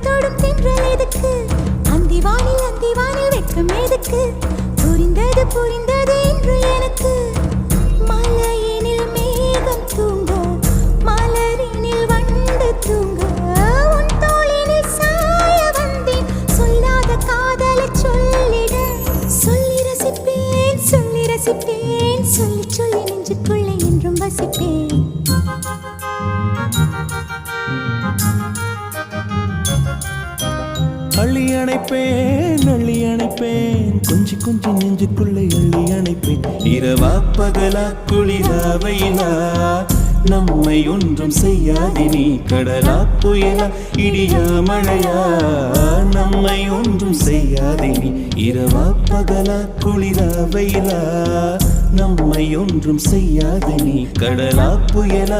தொடும் தென்றல் எதுக்கு? அந்திவானில் அந்திவானில் வெட்கம் எதுக்கு? புரிந்தது புரிந்தது என்று எனக்கு. மலையினில் மேகம் தூங்க மலரினில் வண்டு தூங்க. உன் தோளினில் சாய வந்தேன். சொல்லாத காதலை சொல்லிட. சொல்லி ரசிப்பேன் சொல்லி ரசிப்பேன். சொல்லி சொல்லி நெஞ்சுக்குள்ளே அள்ளி அணைப்பேன் அள்ளி அணைப்பேன். கொஞ்சி கொஞ்சி நெஞ்சுக்குள்ளே அள்ளி அணைப்பேன். இரவா பகலா குளிரா வெயிலா. நம்மை ஒன்றும் செய்யாது நீ கடலா புயலா இடியா மழையா. நம்மை ஒன்றும் செய்யாது நீ இரவா பகலா குளிரா வெயிலா. நம்மை ஒன்றும் செய்யாது நீ கடலா புயலா.